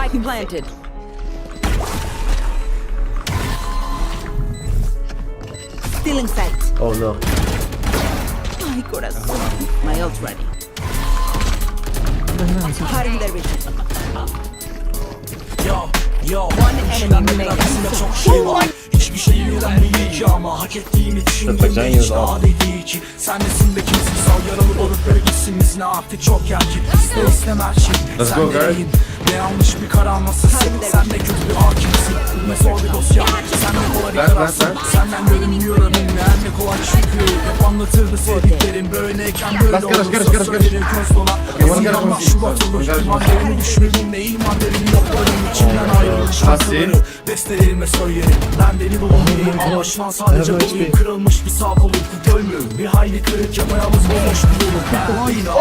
Spike planted. Stealing sight. Oh no. Ay, corazón. My ult ready. Cutting their vision. Yo, yo One enemy remaining. Çok şey var Hiçbir şeyi öğrenmeyi ki ama Hak ettiğimi düşündüm Yapacaksın de hiç daha değil ki Sen nesin be kimsin sal yaralı balıkları gitsin izine artık çok erken İster istem her şey Let's Sen rehin Ne yanlış bir karar nasılsın Sen de kötü bir hakimsin. Ne zor bir dosya Sen ne kolay bir kararsın. Senden görünmüyor önüm Ne ne kolay çünkü Hep anlatırdı sevdiklerim. Böyleyken böyle olur caras. Söylerim köz dola Aman Ezgi caras, Allah caras. şu atılır Caras, İman caras. değerini düşmedim Ne iman derim yoklarım içimden ayrılır şarkıları Bestelerime söylerim. Ben deli dolu biriyim ama şu an sadece doluyum. Kırılmış bir sağ kolum. Göl mü? Bir hayli kırık yapayalnız bulmuş bir yolum Ben yine